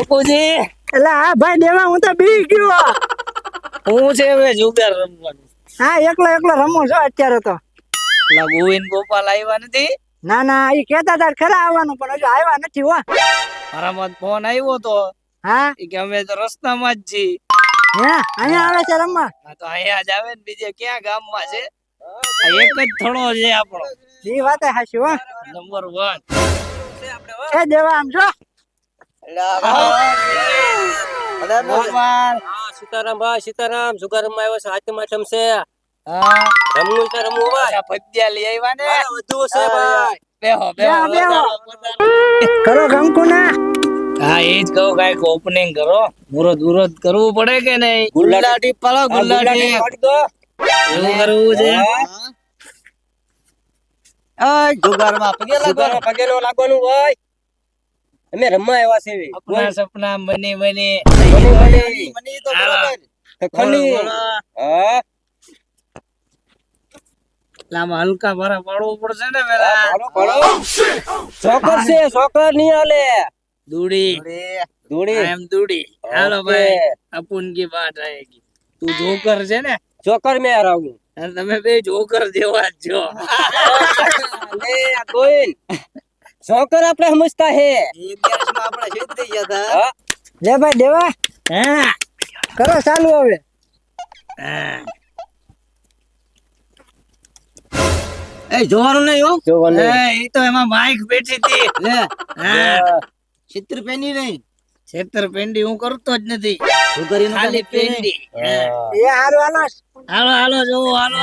અપુજી એટલે હા ભાઈ દેવા હું તો બી ગયો. હું છે હવે જુગાર રમવાનું. હા એકલો એકલો રમું છો અત્યારે તો. એટલે ગોવિંદ ગોપાલ આવ્યા નથી? ના ના એ કેતા તાર ખરા આવવાનું પણ હજુ આવ્યા નથી હો. મારામાં ફોન આવ્યો તો. હા? કે અમે તો રસ્તામાં જ છી હે? અહીંયા આવે છે રમવા? હા તો અહીંયા જ આવે ને બીજે ક્યાં ગામમાં છે? એક જ થોડો છે આપણો. એ વાત હાશી હો. Number one. એ દેવા આમ છો. હા સીતારામ ભાઈ સીતારામ. સુગારામ આવ્યો છે હાથમ આઠમ છે રમવું છે રમવું ભાઈ આ લઈ આવ્યા ને? વધુ છે ભાઈ. બેહો બેહો. કરો હા એ જ કહું કાંઈક ઓપનિંગ કરો. મુરત મુરત કરવું પડે કે નહીં? એવું કરવું છે? પગે નો લાગવાનું ભાઈ અમે રમવા આવ્યા છે આપણા સપના મને મને. મને તો બરાબર ખની. હા. આમાં હલકા ભરા પાડવું પડશે ને પેલા. પાડો, પાડો. ચોકર છે ચોકર નહીં હાલે. દૂડી. દૂડી. એમ દૂડી. હાલો ભાઈ અપુન કી વાત આયેગી તું જોકર છે ને? જોકર મેં હરાવું. અને તમે બે જોકર જેવા જ છો. લે ગોઈન ચોકર આપણે સમજતા હે. લે ભાઈ દેવા. હા. કરો ચાલુ હવે. એ જોવાનું નહીં હો. જોવાનું એ તો એમાં માઈક બેઠી હતી. લે. હા. ચિત્ર પેની નહીં. છેતરપિંડી હું કરતો જ નથી. શું કરીને ખાલી પેંડી. એ હાલો હાલો. હાલો હાલો જોવો હાલો.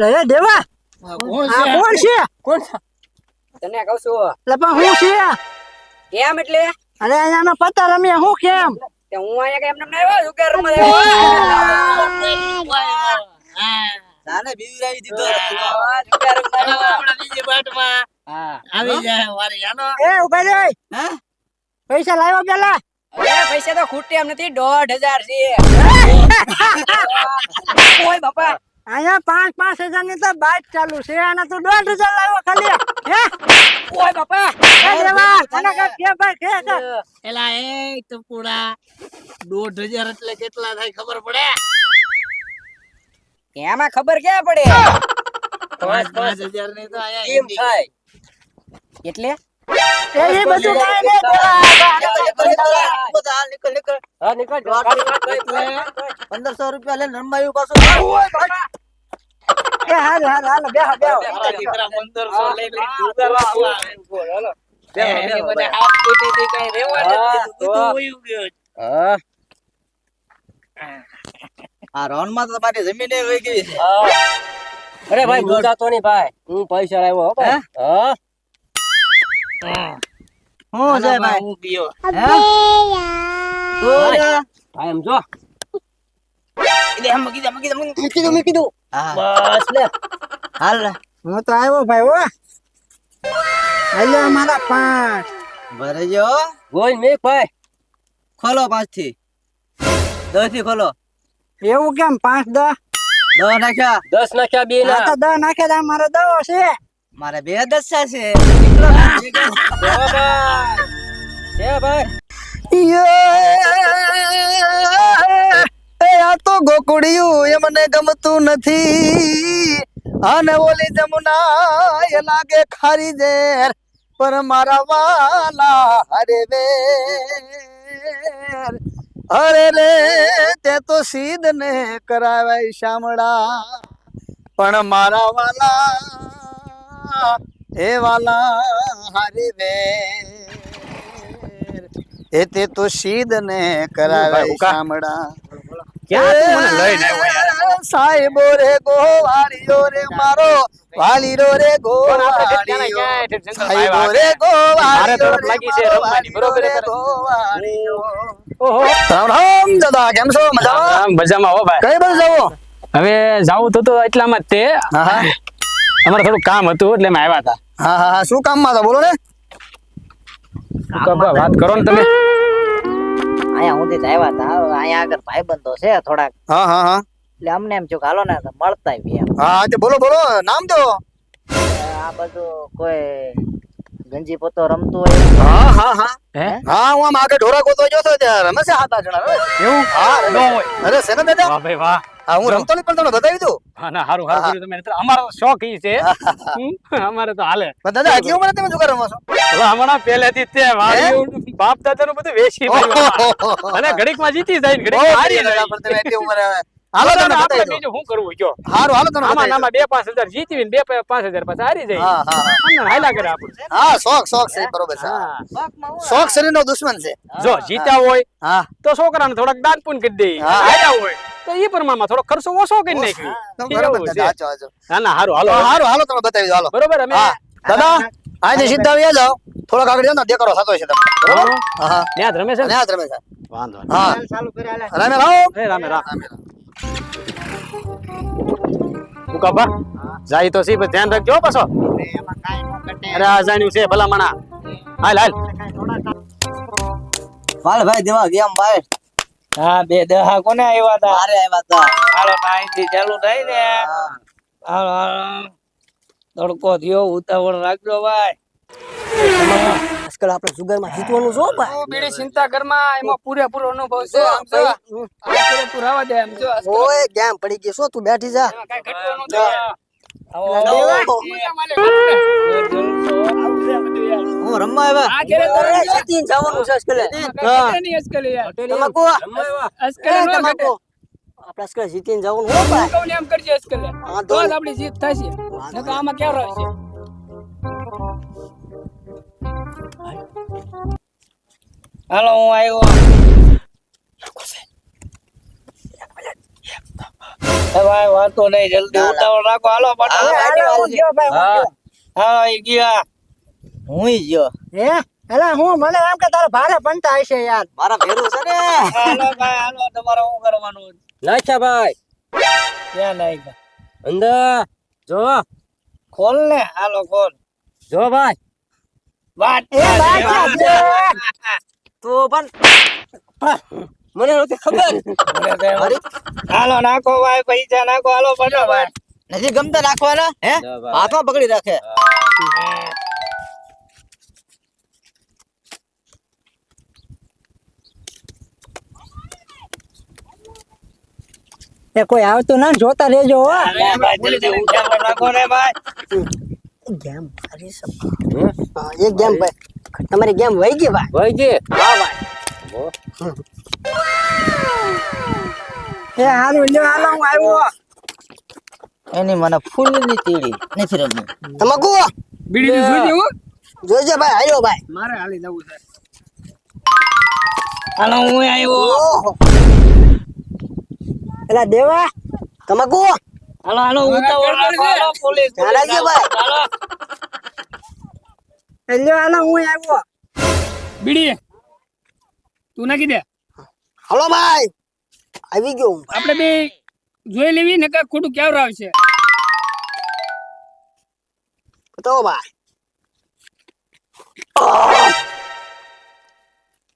લે દેવા. કોણ છે? કોણ છે? કોણ છે? તને કહું છું. એટલે હું છે? કેમ એટલે? અરે અહીંયાનો પત્તા રમ્યા હું કેમ? હું અહીંયા કેમ એમને આવ્યો? છું કે રમવા તાને બીવરાવી દીધો હા, જુગાર રમવા હાલો, આવ્યો. આપણે બીજી બાટમાં. આવી જાય વારી હાલો એ ઊભા રે પૈસા લાવ્યો પેલા? પૈસા તો ખૂટે એમ નથી દોઢ હજાર છે. બાપા. અહીંયા પાંચ પાંચ હજારની તો બાઇક ચાલુ છે. અને તું દોઢ હજાર લાવ્યો ખાલી. હે? ઓય બાપા. એ દેવા તને કાંઈક કે ભાઈ કે કે? એલા એ ટપુડા દોઢ હજાર એટલે કેટલા થાય ખબર પડે? એમાં ખબર ક્યાં પડે? પાંચ પાંચ હજારની તો આયા કેમ થાય. એટલે? એ એ બધું કાંઈ નહીં. બધા નીકળ નીકળ હા નીકળ એટલે પંદરસો રૂપિયા લઈને રમવાયું પાછું. એ હાલ હાલ હાલ બેહો બેહો દીકરા 1500 લઈ લઈને જુગાર રમવા આવે. હાલો. એ મને હાથ તૂટીથી કાંઈ રહેવા નથી હા, દીધું. તો. બધું વયું ગયું. હા આ રોનમાં તો તમારી જમીન વહી ગઈ અરે ભાઈ મૂંઝાતો નહીં ભાઈ હું પૈસા લાવ્યો હો ભાઈ હા હા. હું છે ભાઈ હું ગયો. તો રે. ભાઈ એમ જો કીધે આમ કીધે, આમ કીધે, બસ લે. હાલ. હું તો આવ્યો ભાઈ હો. અહીંયા મારા પાંચ ભરે જો ગોઈ મે ભાઈ. ખોલો પાંચથી દસથી ખોલો. એવું કેમ પાંચ દસ? દસ નાખ્યા. દસ નાખ્યા બે ના. તો દસ નાખ્યા મારો દસ છે. મારે બે દસા છે. ભાઈ? આ તો ગોકુડિયું એ મને ગમતું નથી. અને ઓલી જમુના એ લાગે ખારી ઝેર પર મારા વાલા હરે વેર. અરે રે તે તો સીધ ને કરાવે શામળા પણ મારા વાલા એ વાલા હરે વેર. એ તે તો સીધ ને કરાવે શામળા. ક્યાં લઈને સાહેબો રે ગોવાળીઓ રે મારો વાલીરો રે ગોવાળીઓ ક્યાં ક્યાં ઠેકશન સાહેબો રે ગોવાળીઓ મારે તરફ રે લાગી છે રમવાની, બરોબર વાલીરો રે છે? ગોવાળીઓ. ઓહો. રામ રામ દાદા કેમ છો? મજામાં? મજામાં હો ભાઈ. કઈ બાજુ જાવો હવે જાવું તો તો એટલામાં જ તે. અમારે થોડું કામ હતું એટલે અમે આવ્યા હતા. હા હા હા. શું કામમાં હતા? બોલો ને. વાત કરો ને તમે? અહીંયા સુધી આવ્યા હતા. અહીંયા આગળ ભાઈબંધો છે થોડાક. હા હા હા. એટલે અમને એમ છું કે હાલો ને મળતા આવીએ હા તે બોલો બોલો નામ દો. આ બધું કોઈ ગંજી પોતો રમતો હોય? હા હા હા. હા? હું આમ આગળ ઢોરા ગોતો જોતો ત્યારે રમે છે હાથ જણા. એવું? હા. ન હોય. અરે છે ને દાદા વાહ ભાઈ વાહ. હા હું રમતો નહીં પણ તમને બતાવી દઉં. હા ના હારું સારું કર્યું તમે અમારો શોખ ઈ છે. અમારે તો હાલે. દાદા આટલી ઉંમરે તમે જુગાર રમો છો? હમણાં પહેલેથી તે વાળી બાપ દાદાનું બધું વેચી અને અને ઘડીકમાં જીતી જાય ઘડીક હારી જાય. પણ તમે આટલી ઉંમરે. હાલો તમને આપણે બીજું શું કરવું કયો હારું હાલો તમને આમાં નામાં બે પાંચ હજાર જીતી ને બે પ- પાંચ હજાર પછી હારી જાય. હા હા હા. અમને હાયલા કરે આપણે. હા શોખ શોખ છે બરોબર છે. શોખ શરીર નો દુશ્મન છે. જો જીત્યા હોય હા. તો છોકરાને થોડાક દાન પૂન કરી દે. હાર્યા હોય તો એ પ્રમાણમાં થોડો ખર્ચો ઓછો કરી બરોબર છે. હાચો ના ના હારું હાલો હારું હાલો તમે બતાવી દો હાલો. બરોબર અમે દાદા આજે સીધા આવી જાઓ. થોડોક આગળ જાવ ને દેખાડો થતો છે તમને. બરોબર? હા. ન્યાદ ત્યાં જ રમે છે અને ને રમે છે. વાંધો હા. ચાલુ કરે હાલે. રામે રામ. રામે રામ. ઉકાબા જાય તો સી પણ ધ્યાન રાખજો પાછો. અરે આ જાણ્યું છે ભલામણા. હાલ હાલ. હાલ ભાઈ દેવા ગેમ ભાઈ. હા બે દહા કોને આવ્યા હતા અરે આવ્યા તા. હાલો અહીંથી ચાલુ થાય ને. હાલો હાલો. તડકો થયો ઉતાવળ રાખજો ભાઈ. આજકાલ આપણે જુગારમાં જીતવાનું છો ભાઈ. બીડી ચિંતા કરમાં એમાં પૂરેપૂરો અનુભવ છે આમ જો. આ કરે તું રાવા દે આમ જો ઓય ગેમ પડી ગઈ છો તું બેઠી જા. કાઈ ઘટવાનું છે આજકાલ એમાં નહીં આજકાલ યાર. તમાકુ આજકાલ એ ન આપણે આજકાલ જીતીને જવાનું હો ભાઈ હું એમ કરજે આજકાલ. હા, તો તો આપણી જીત થશે. આમાં કેવો રહેશે હાલો હું આવ્યો ભાઈ વાંધો નહીં જલ્દી ઉતાવળ રાખો હાલો હા હા ગયા હું ગયો હે એલા હું મને એમ કે તારે ભારે પંતા હશે યાર મારા ભેરું છે ને હાલો ભાઈ હાલો તમારે શું કરવાનું નાખ્યા ભાઈ ક્યાં નાખ્યા અંદર જો ખોલ ને હાલો ખોલ જો ભાઈ વાત એ ભાઈ ક્યાં છે? તો પણ મને નહોતી ખબર. હાલો નાખો ભાઈ પૈસા નાખો હાલો ફટાફટ નથી ગમતા નાખવાના હે? હાથમાં પકડી રાખે. કોઈ આવતું ના જોતા રેજો હો. અરે ભાઈ જલ્દી ઉતાવળ રાખો ને ભાઈ. ગેમ મારી સપ હા? એક ગેમ ભાઈ. તમારી ગેમ વહી ગઈ ભાઈ? ભાઈ. એ હારું લ્યો હાલો હું આવ્યો. એની મને ફૂલની તીડી નથી રમવું. તમાકુ બીડી ની જોઈતી હો જોજે ભાઈ આવ્યો ભાઈ. મારે હાલી જવું છે. હાલો હું આવ્યો. એલા દેવા તમાકુ હાલો હાલો ઉતાવળ રાખો હાલો પોલીસ ધ્યાન રાખજો ભાઈ. હાલો. લ્યો હાલો હું આવ્યો. બીડી તું નાખી દે. હાલો ભાઈ. આવી ગયો હું. આપણે બે જોઈ લેવી ને કઈ ખોટું કેવર આવશે તો ભાઈ.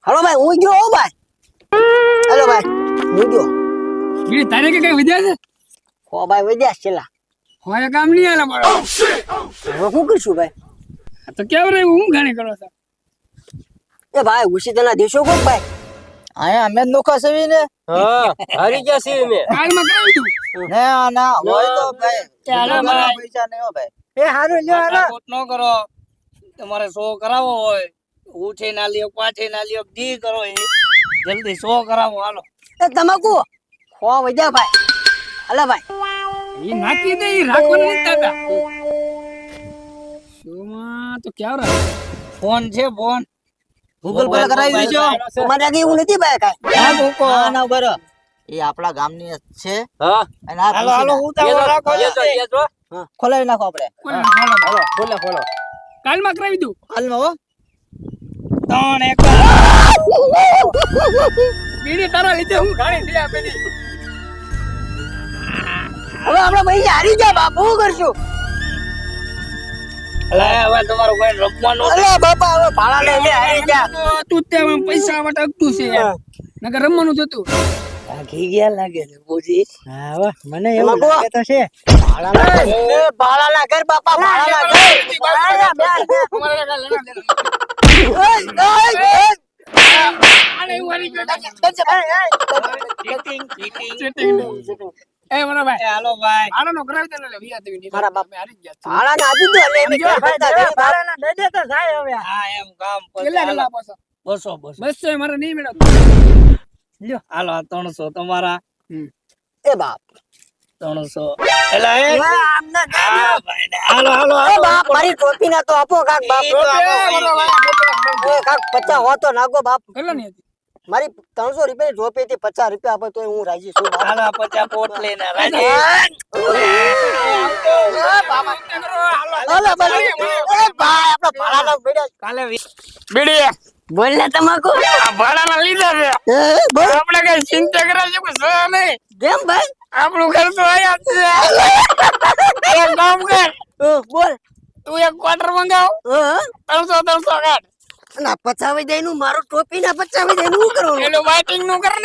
હાલો ભાઈ હું ગયો હો ભાઈ. હાલો ભાઈ હું ગયો. બીડી તારે કે કઈ વિદ્યા છે? હો ભાઈ વધ્યા છેલ્લા. હોય કામ નહીં આલે મારો. હવે શું કરશું ભાઈ? તો કેમ રે હું ઘણી કરો છો? એ ભાઈ ઉશીતના દેશો કોક ભાઈ? અહીંયા અમે નોખા સેવી ને. હા હારી ગયા છીએ મેં કાલમાં કરાવી દઉં ના ના હોય તો ભાઈ ચાલો મારા પૈસા નહીં હો ભાઈ. એ હારું લ્યો હાલો. માથાકૂટ ન કરો. તમારે શો કરાવો હોય ઉઠે ના લ્યો પાછી ના લ્યો જી કરો એ. જલ્દી શો કરાવો હાલો. એ તમાકુ ખો વજા ભાઈ. હાલો ભાઈ. એ નાખી દે એ રાખવાનું નથી દાદા. શોમાં તો ક્યાં રહે ફોન છે ફોન. ગૂગલ પર કરાવી દેજો. મને લાગે હું નથી ભાઈ કાઈ. હા મૂકો. ના ના બરો એ આપણા ગામની છે. હા. અને આ હાલો હાલો રાખો. જો, જલ્દી. એ જો. ખોલાવી નાખો આપણે. હાલો ખોલો ખોલો. કાલમાં કરાવી દઉં. હાલમાં હો. ત્રણ એક. બીડી તારા લીધે હું ગાડી થઈ આપેલી હવે આપણે પૈસા હારી ગયા બાપુ શું કરશું? અલે હવે તમારું કોઈ રમવાનું અરે બાપા હવે ભાડા લઈ લે હારી ગયા તું જ પૈસા માટે છે નકર રમવાનું થતું ઘી ગયા લાગે છે બોજી. હા મને એવું લાગે તો છે. ભાડાના ઘર. બાપા ઘર. ચીટિંગ ચીટિંગ ચીટિંગ નહીં. એ ભાઈ હાલો ભાઈ. આનો કરાવી દે ને વિયા દેવી મારા બાપ. અમે હારી ગયા છીએ. ભાડાને આપી દો એટલે એમ કે ભાઈ તારે હા એમ કામ પછી કેટલા કેટલા પાછો? બસો બસો. બસો એ મારે નહીં મેળવ હાલો આ ત્રણસો તમારા. એ બાપ. ત્રણસો. એલા એ એ આમ ના હા, ભાઈ હાલો હાલો એ બાપ મારી ટોપી ના તો આપો કાક બાપ. તો આપો, કાક પચાસ હો તો નાખો બાપ. કેટલા ની હતી? મારી ત્રણસો રૂપિયા ની હતી પચાસ રૂપિયા આપે તો હું રાજી છું. હાલો પચાસ પોટ લઈને રાજી. હાલો, હાલો. એ ભાઈ આપણા ભાડાના બેડા કાલે વી- બીડી. બોલ ને તમાકુ? ભાડા ના લીધા છે. કઈ ચિંતા કરવા જેવું છે નહીં? કેમ ભાઈ? આપણું ઘર તો એક કામ કર બોલ. તું એક ક્વાર્ટર મંગાવ. ત્રણસો ત્રણસો કાઢ. ના પચાવી દઈ મારું ટોપી ના પચાવી દઈ નું કરવાનું? એનું વાઇટિંગનું કર